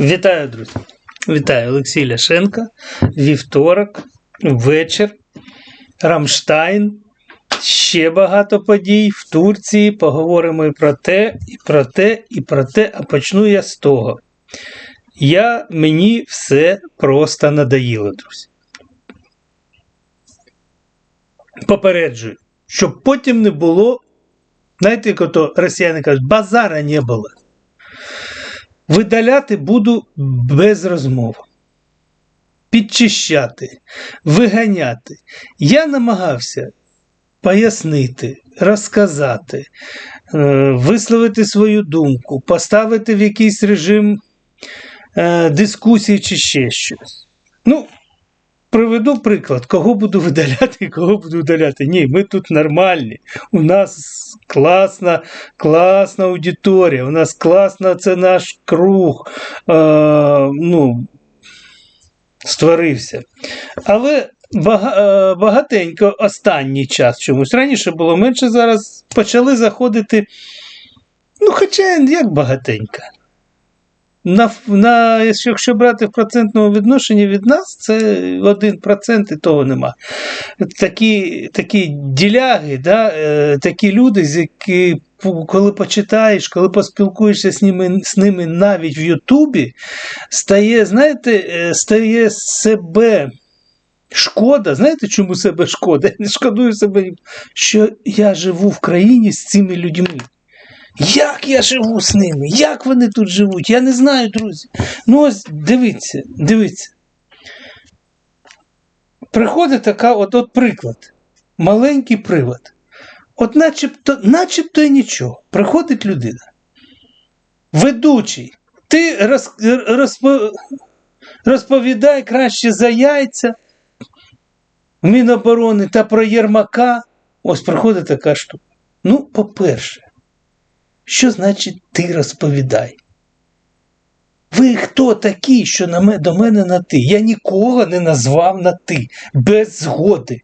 Вітаю, друзі! Вітаю Олексій Ляшенко. Вівторок, вечір, Рамштайн. Ще багато подій в Турції. Поговоримо і про те, і про те, і про те, а почну я з того. Я, Мені все просто надоїло, друзі. Попереджую, щоб потім не було, знаєте, як ото росіяни кажуть, базара не було. Видаляти буду без розмов. Підчищати, виганяти. Я намагався пояснити, розказати, е, висловити свою думку, поставити в якийсь режим е, дискусії чи ще щось. Ну, приведу приклад, кого буду видаляти і кого буду видаляти. Ні, ми тут нормальні. У нас класна, класна аудиторія, у нас класна, це наш круг. Е, ну, створився. Але е, багатенько останній час чомусь. Раніше було менше, зараз почали заходити. Ну, хоча як багатенько. На, на, якщо брати в процентному відношенні від нас, це 1% і того нема. Такі такі діляги, да, е, такі люди, з які, коли почитаєш, коли поспілкуєшся з ними, з ними навіть в Ютубі, стає, знаєте, е, стає себе. Шкода, знаєте, чому себе шкода? Я не шкодую себе, що я живу в країні з цими людьми. Як я живу з ними? Як вони тут живуть? Я не знаю, друзі. Ну, ось дивіться, дивіться. Приходить така, от, от приклад. Маленький привод. От начебто, начебто і нічого. Приходить людина. Ведучий, ти роз, розпо, розповідай краще за яйця Міноборони та про Єрмака. Ось приходить така штука. Ну, по-перше, що значить ти розповідай? Ви хто такі, що на до мене на ти? Я нікого не назвав на ти без згоди.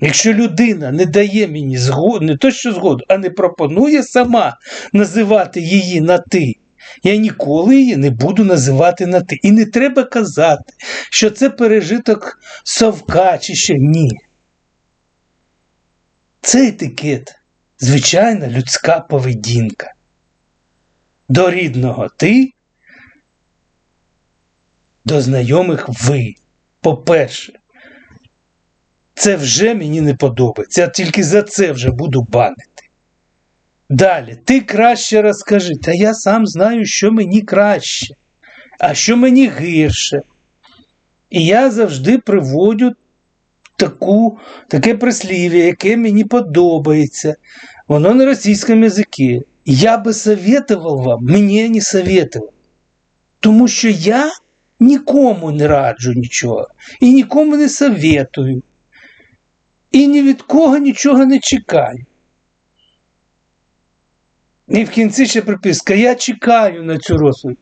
Якщо людина не дає мені згоду, не то що згоду, а не пропонує сама називати її на ти, я ніколи її не буду називати на ти. І не треба казати, що це пережиток совка чи ще ні. Це етикет, звичайна людська поведінка. До рідного ти, до знайомих ви. По-перше, це вже мені не подобається. Я тільки за це вже буду банити. Далі, ти краще розкажи. Та я сам знаю, що мені краще, а що мені гірше. І я завжди приводю таку, таке прислів'я, яке мені подобається. Воно на російському язикі. Я би советував вам, мені не советував. Тому що я нікому не раджу нічого і нікому не советую. І ні від кого нічого не чекаю. І в кінці ще приписка: я чекаю на цю розповідь.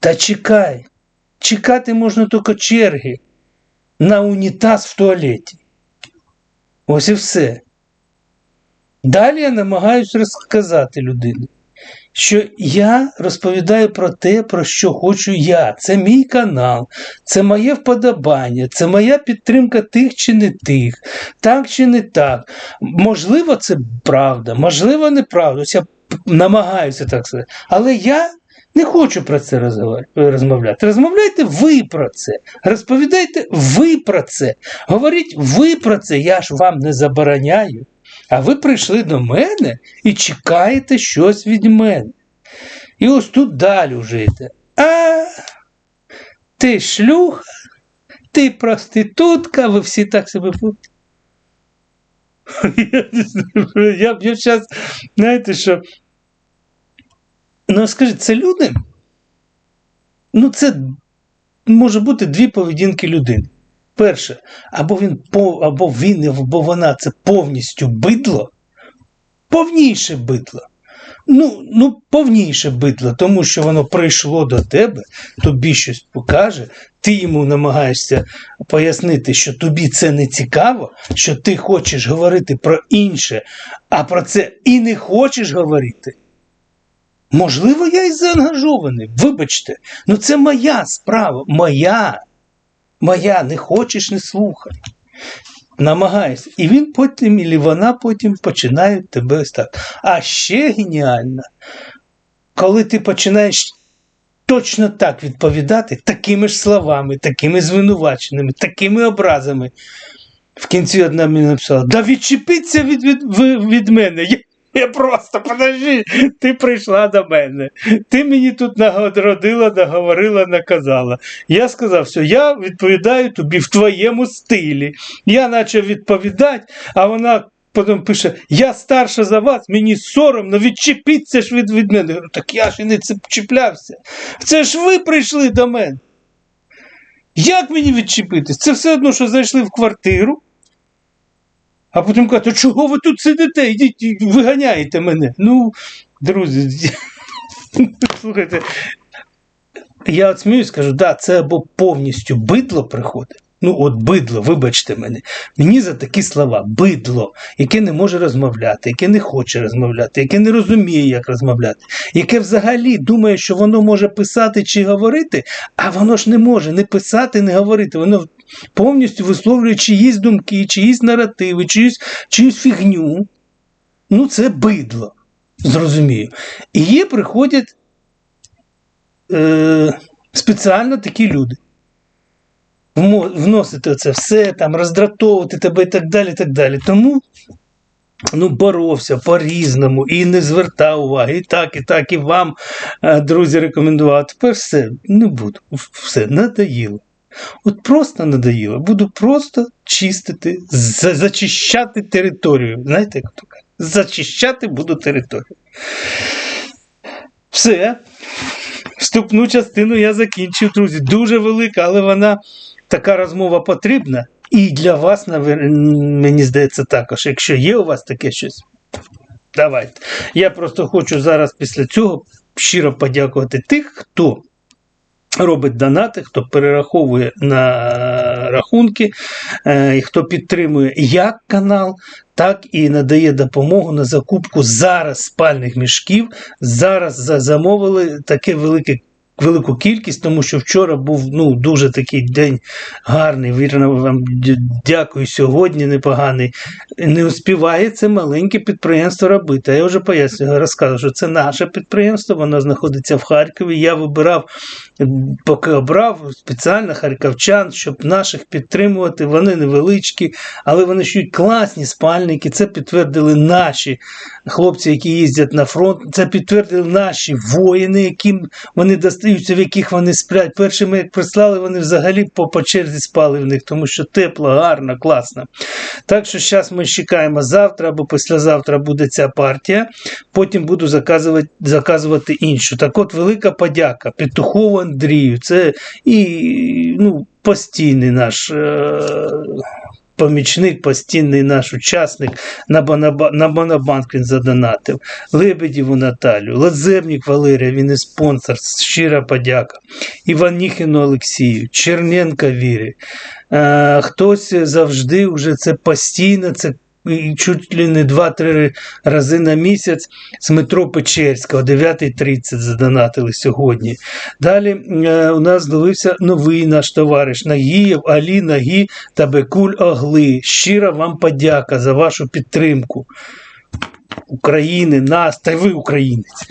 Та чекай. Чекати можна тільки черги на унітаз в туалеті. Ось і все. Далі я намагаюся розказати людині, що я розповідаю про те, про що хочу я. Це мій канал, це моє вподобання, це моя підтримка тих чи не тих, так чи не так. Можливо, це правда, можливо, неправда. Ось Я намагаюся так сказати. Але я не хочу про це розмовляти. Розмовляйте ви про це. Розповідайте ви про це. Говоріть ви про це, я ж вам не забороняю. А ви прийшли до мене і чекаєте щось від мене. І ось тут далі вже йде. А ти шлюха, ти проститутка, ви всі так себе будете. Я б зараз, знаєте, що. Ну, скажіть, це люди? Ну, це може бути дві поведінки людини. Перше, або він або він, або вона це повністю бидло, повніше бидло. Ну, ну, повніше бидло, тому що воно прийшло до тебе, тобі щось покаже, ти йому намагаєшся пояснити, що тобі це не цікаво, що ти хочеш говорити про інше, а про це і не хочеш говорити. Можливо, я і заангажований. Вибачте, ну це моя справа, моя. Моя, не хочеш, не слухай. Намагайся. І він потім, і вона потім починає тебе ось так. А ще геніально, коли ти починаєш точно так відповідати такими ж словами, такими звинуваченнями, такими образами. В кінці одна мені написала: Да відчепіться від, від, від мене. Я, просто подожди, ти прийшла до мене. Ти мені тут нагородила, наговорила, наказала. Я сказав, все, я відповідаю тобі в твоєму стилі. Я почав відповідати, а вона. Потім пише: Я старша за вас, мені соромно, відчепіться ж від, від мене. Я говорю, так я ж і не чіплявся. Це ж ви прийшли до мене. Як мені відчепитись? Це все одно, що зайшли в квартиру, а потім кажуть, «А чого ви тут сидите? Йдіть, виганяєте мене. Ну, друзі, слухайте, я от сміюсь, кажу, да, це або повністю бидло приходить. Ну, от бидло, вибачте мене. Мені за такі слова бидло, яке не може розмовляти, яке не хоче розмовляти, яке не розуміє, як розмовляти, яке взагалі думає, що воно може писати чи говорити, а воно ж не може не писати, не говорити. Воно повністю висловлює чиїсь думки, чиїсь наративи, чиюсь, чиюсь фігню. Ну, це бидло. Зрозумію. І є, приходять е, спеціально такі люди. Вносити це все, там, роздратовувати тебе і так далі. так далі. Тому ну, боровся по-різному і не звертав уваги. І так, і так, і вам, е, друзі, рекомендував. Тепер все, не буду. Все, надоїло. От просто надоїло. Буду просто чистити, за- зачищати територію. Знаєте, як то кажуть? Зачищати буду територію. Все. Вступну частину я закінчив, друзі. Дуже велика, але вона така розмова потрібна. І для вас, мені здається, також. Якщо є у вас таке щось, давайте. Я просто хочу зараз після цього щиро подякувати тих, хто робить донати, хто перераховує на рахунки, е, і хто підтримує як канал, так і надає допомогу на закупку зараз спальних мішків. Зараз замовили таке велике. Велику кількість, тому що вчора був ну, дуже такий день гарний. Вірно вам дякую. Сьогодні непоганий. Не успіває це маленьке підприємство робити. Я вже пояснюю, розказую, що це наше підприємство, воно знаходиться в Харкові. Я вибирав, поки обрав спеціально харківчан, щоб наших підтримувати. Вони невеличкі, але вони шють класні спальники. Це підтвердили наші хлопці, які їздять на фронт. Це підтвердили наші воїни, яким вони достаються, в яких вони сплять. Першими, як прислали, вони взагалі по, по черзі спали в них, тому що тепло, гарно, класно. Так що зараз ми чекаємо завтра або післязавтра буде ця партія. Потім буду заказувати, заказувати іншу. Так от велика подяка Петухову Андрію. Це і ну, постійний наш. Е- Помічник, постійний наш учасник на, Банаба, на Монобанк він задонатив. Лебедєву Наталю, Лазернік Валерія, він і спонсор, щира подяка. Іваніхіну Олексію, Черненка Вірі. Е, хтось завжди вже це постійно, це чуть ли не 2-3 рази на місяць з метро Печерська о 9.30 задонатили сьогодні. Далі е, у нас з'явився новий наш товариш Нагієв, Алі, Нагі та Бекуль Огли. Щира вам подяка за вашу підтримку. України, нас, та й ви українець.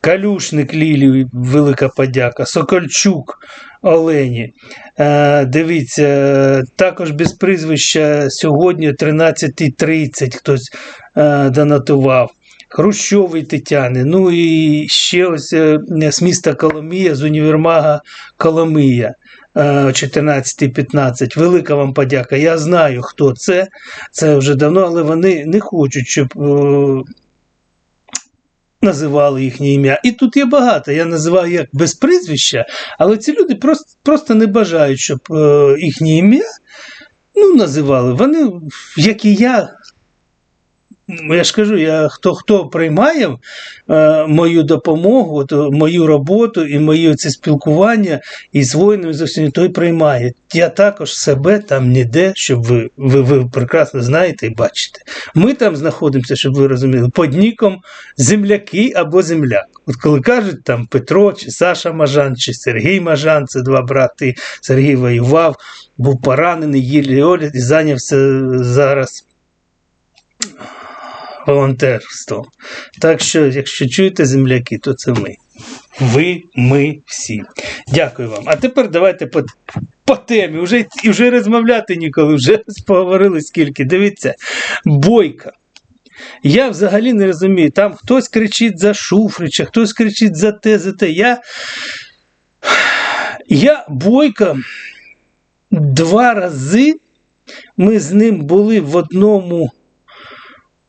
Калюшник Лілії, велика подяка. Сокольчук Олені. Е, дивіться, е, також без прізвища сьогодні о 13.30 хтось е, донатував. Хрущовий Тетяни. Ну і ще ось е, з міста Коломия, з універмага Коломия. Е, о 14.15. Велика вам подяка. Я знаю, хто це. Це вже давно, але вони не хочуть, щоб е, називали їхнє ім'я. І тут є багато. Я називаю як без прізвища, але ці люди просто, просто не бажають, щоб е, їхнє ім'я ну, називали. Вони, як і я, я ж кажу, я, хто хто приймає е, мою допомогу, то, мою роботу і моє це спілкування із воїнами з усім, той приймає. Я також себе там ніде, щоб ви, ви, ви прекрасно знаєте і бачите. Ми там знаходимося, щоб ви розуміли, під ніком земляки або земляк. От коли кажуть там Петро, чи Саша Мажан, чи Сергій Мажан, це два брати. Сергій воював, був поранений, їлі огляд і зайнявся зараз волонтерством. Так що, якщо чуєте земляки, то це ми. Ви, ми всі. Дякую вам. А тепер давайте по, по темі. Уже, і вже розмовляти ніколи, вже поговорили скільки. Дивіться, бойка. Я взагалі не розумію, там хтось кричить за Шуфрича, хтось кричить за те, за те. Я, я Бойка два рази ми з ним були в одному,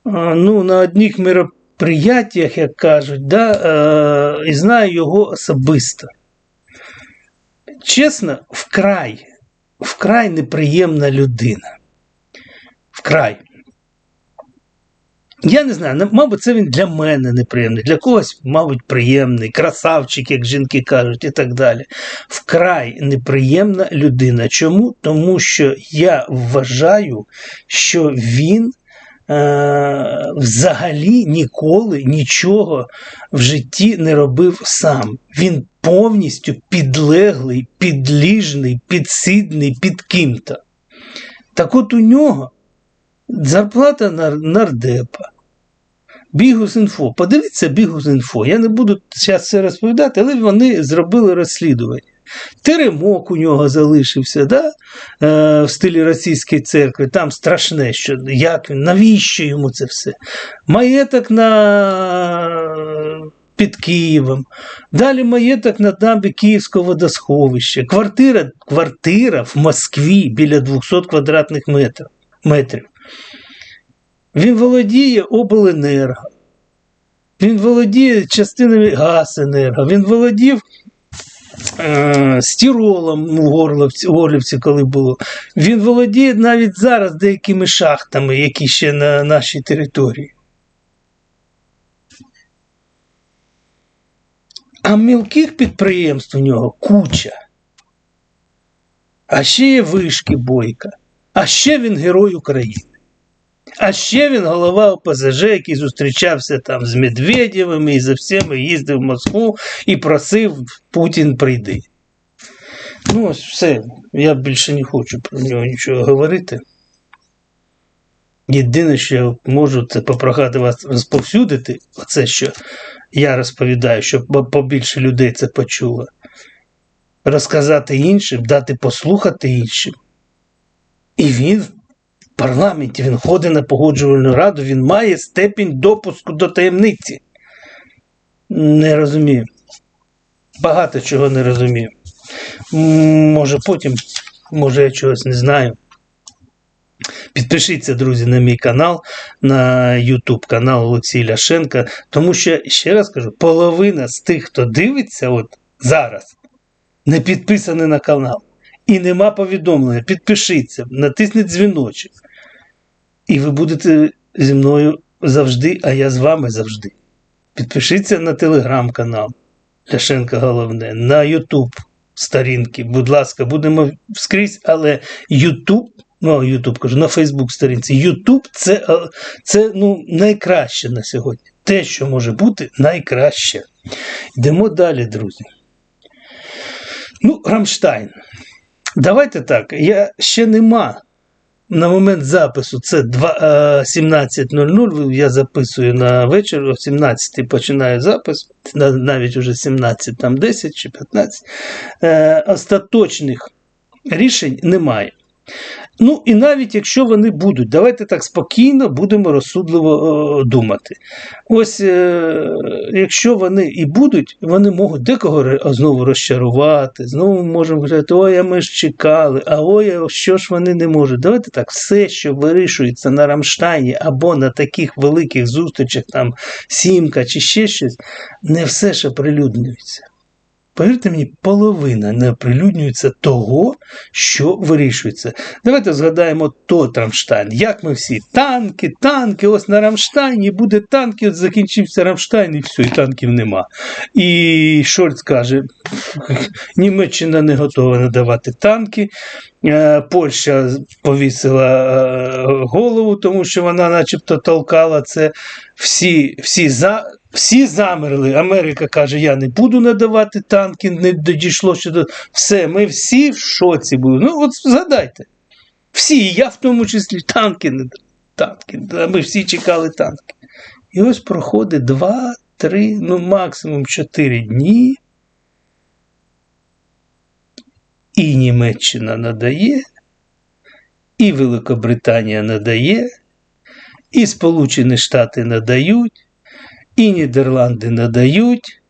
ну, на одних мероприятиях, як кажуть, да, е, і знаю його особисто. Чесно, вкрай, вкрай неприємна людина. Вкрай. Я не знаю, ну, мабуть, це він для мене неприємний, для когось, мабуть, приємний, красавчик, як жінки кажуть, і так далі. Вкрай неприємна людина. Чому? Тому що я вважаю, що він е- взагалі ніколи нічого в житті не робив сам. Він повністю підлеглий, підліжний, підсидний під ким-то. Так от у нього. Зарплата нар- нардепа. Бігус.Інфо. Подивіться Бігус.Інфо. Я не буду зараз це розповідати, але вони зробили розслідування. Теремок у нього залишився, да? е, в стилі російської церкви. Там страшне, що як він, навіщо йому це все? Маєток на під Києвом. Далі маєток на дамбі Київського водосховища. Квартира, квартира в Москві біля 200 квадратних метрів. метрів. Він володіє обленерго. Він володіє частинами Газенерго. Він володів стіролом Горловці, у Горлівці, коли було. Він володіє навіть зараз деякими шахтами, які ще на нашій території. А мілких підприємств у нього куча. А ще є вишки Бойка. А ще він герой України. А ще він голова ОПЗЖ, який зустрічався там з Медведєвими і за всіми їздив в Москву і просив Путін прийди. Ну, ось все. Я більше не хочу про нього нічого говорити. Єдине, що я можу, це попрохати вас розповсюдити, оце, що я розповідаю, щоб побільше людей це почуло. Розказати іншим, дати послухати іншим. І він парламенті, він ходить на погоджувальну раду, він має степінь допуску до таємниці. Не розумію. Багато чого не розумію. Може потім, може я чогось не знаю. Підпишіться, друзі, на мій канал, на YouTube канал Олексій Ляшенка, тому що, ще раз кажу, половина з тих, хто дивиться от зараз, не підписані на канал. І нема повідомлення. Підпишіться, натисніть дзвіночок. І ви будете зі мною завжди, а я з вами завжди. Підпишіться на телеграм-канал Ляшенка Головне, на YouTube сторінки. Будь ласка, будемо скрізь, але YouTube, ну, YouTube кажу, на Facebook сторінці. YouTube це, це ну, найкраще на сьогодні. Те, що може бути найкраще. Йдемо далі, друзі. Ну, Рамштайн. Давайте так. Я ще нема на момент запису. Це два- е, 17.00. Я записую на вечір, о 17 починаю запис, навіть уже 17, там 10 чи 15. Е, Остаточних рішень немає. Ну і навіть якщо вони будуть, давайте так спокійно будемо розсудливо е, думати. Ось е, якщо вони і будуть, вони можуть декого знову розчарувати, знову можемо казати, ой, а ми ж чекали, а ой, а що ж вони не можуть. Давайте так, все, що вирішується на Рамштайні або на таких великих зустрічах, там Сімка чи ще щось, не все ж оприлюднюється. Повірте мені, половина не оприлюднюється того, що вирішується. Давайте згадаємо тот Рамштайн. Як ми всі танки, танки, ось на Рамштайні буде танки, от закінчився Рамштайн, і все, і танків нема. І Шольц каже: Німеччина не готова надавати танки. Е, Польща повісила е, голову, тому що вона, начебто, толкала це. Всі, всі, за, всі замерли. Америка каже: Я не буду надавати танки, не дійшло ще до все. Ми всі в шоці були. Ну, от згадайте. Всі, я в тому числі танки не танки. Ми всі чекали танки. І ось проходить два, три, ну максимум чотири дні. І Німеччина надає, і Великобританія надає, і Сполучені Штати надають, і Нідерланди надають.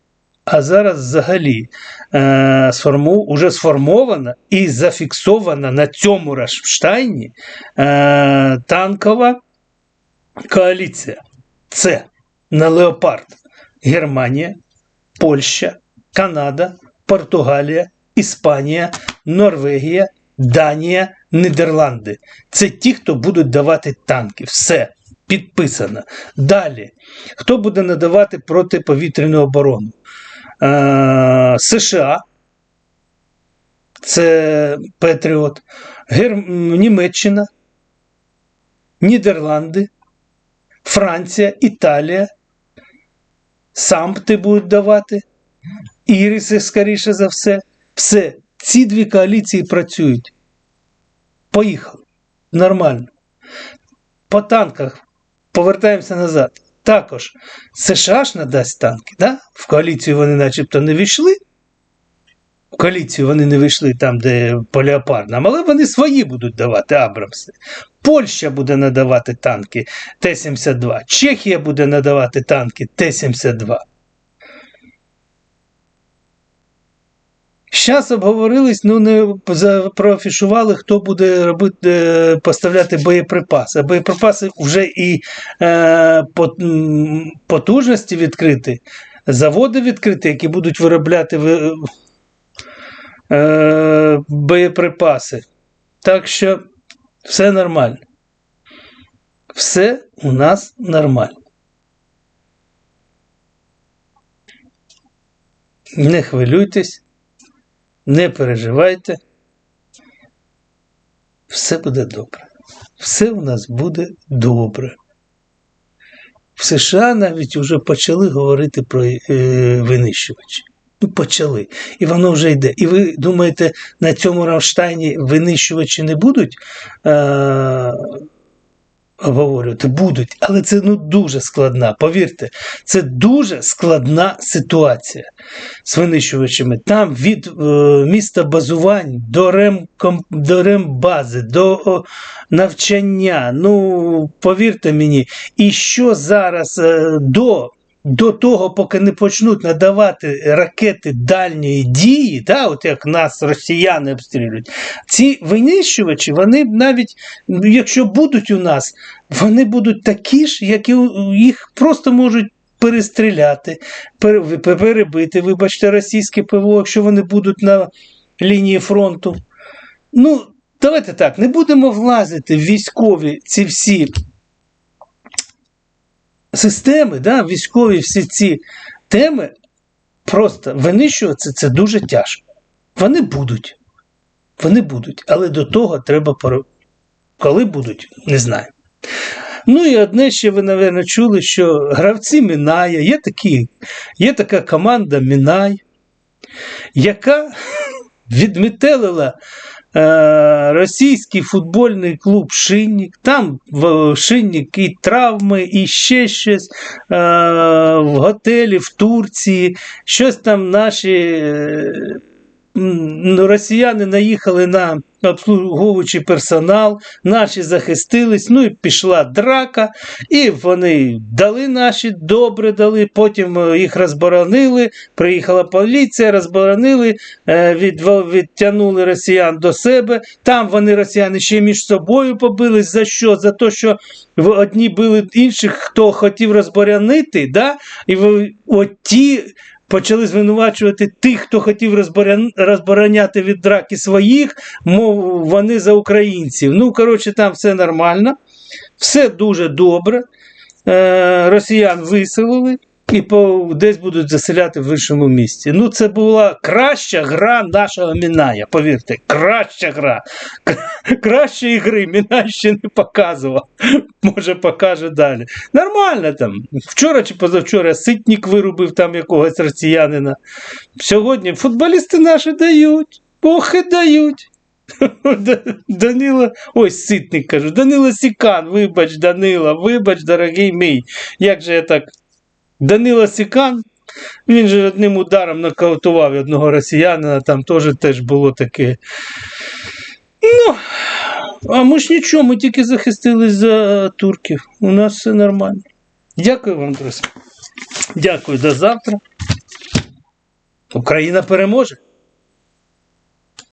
А зараз взагалі е, сформу, уже сформована і зафіксована на цьому Рамштайні е, танкова коаліція. Це на Леопард Германія, Польща, Канада, Португалія, Іспанія, Норвегія, Данія, Нідерланди. Це ті, хто будуть давати танки. Все підписано. Далі. Хто буде надавати протиповітряну оборону? Е, США. Це Петріот, Гер... Німеччина, Нідерланди, Франція, Італія. Сампти будуть давати, Іріси, скоріше за все. Все, ці дві коаліції працюють. Поїхали. Нормально. По танках повертаємося назад. Також США ж надасть танки. Да? В коаліцію вони начебто не війшли. В коаліцію вони не вийшли там, де по але вони свої будуть давати Абрамси. Польща буде надавати танки Т-72, Чехія буде надавати танки Т-72. Зараз обговорились, ну не проафішували, хто буде робити, е, поставляти боєприпаси. Боєприпаси вже і е, потужності відкриті, заводи відкриті, які будуть виробляти е, боєприпаси. Так що все нормально. Все у нас нормально. Не хвилюйтесь. Не переживайте. Все буде добре. Все у нас буде добре. В США навіть вже почали говорити про е, винищувачі. Ну, почали. І воно вже йде. І ви думаєте, на цьому Рамштайні винищувачі не будуть обговорювати? Будуть. Але це ну, дуже складна. Повірте, це дуже складна ситуація з винищувачами. Там від е, міста базувань до, ремком, до рембази, до о, навчання. Ну, повірте мені, і що зараз е, до. До того, поки не почнуть надавати ракети дальньої дії, да, от як нас росіяни обстрілюють, ці винищувачі, вони навіть, якщо будуть у нас, вони будуть такі ж, які у- їх просто можуть перестріляти, перебити, вибачте, російське ПВО, якщо вони будуть на лінії фронту. Ну, давайте так, не будемо влазити в військові ці всі системи, да, військові всі ці теми, просто винищувати це дуже тяжко. Вони будуть. Вони будуть, але до того треба пор- коли будуть, не знаю. Ну і одне ще ви, напевно, чули, що гравці Мінає, є, такі, є така команда Мінай, яка відметелила е, російський футбольний клуб Шиннік. Там в Шиннік і травми, і ще щось е, в готелі в Турції, щось там наші. Е, росіяни наїхали на обслуговуючий персонал, наші захистились, ну і пішла драка, і вони дали наші, добре дали, потім е, їх розборонили, приїхала поліція, розборонили, е, відва- відтягнули росіян до себе. Там вони, росіяни, ще між собою побились. За що? За те, що одні били інших, хто хотів розборонити, да? і от ті почали звинувачувати тих, хто хотів розбороняти від драки своїх, мов вони за українців. Ну, коротше, там все нормально, все дуже добре. Е, росіян виселили і по, десь будуть заселяти в іншому місці. Ну, це була краща гра нашого Міная, повірте, краща гра. Кращої гри Мінай ще не показував. Може, покаже далі. Нормально там. Вчора чи позавчора Ситник вирубив там якогось росіянина. Сьогодні футболісти наші дають. Ох і дають. Данила, ой, ситник кажу, Данила Сікан, вибач, Данила, вибач, дорогий мій. Як же я так. Данила Сікан, він же одним ударом нокаутував одного росіянина, там теж теж було таке. Ну, а ми ж нічого, ми тільки захистились за турків. У нас все нормально. Дякую вам, друзі. Дякую, до завтра. Україна переможе.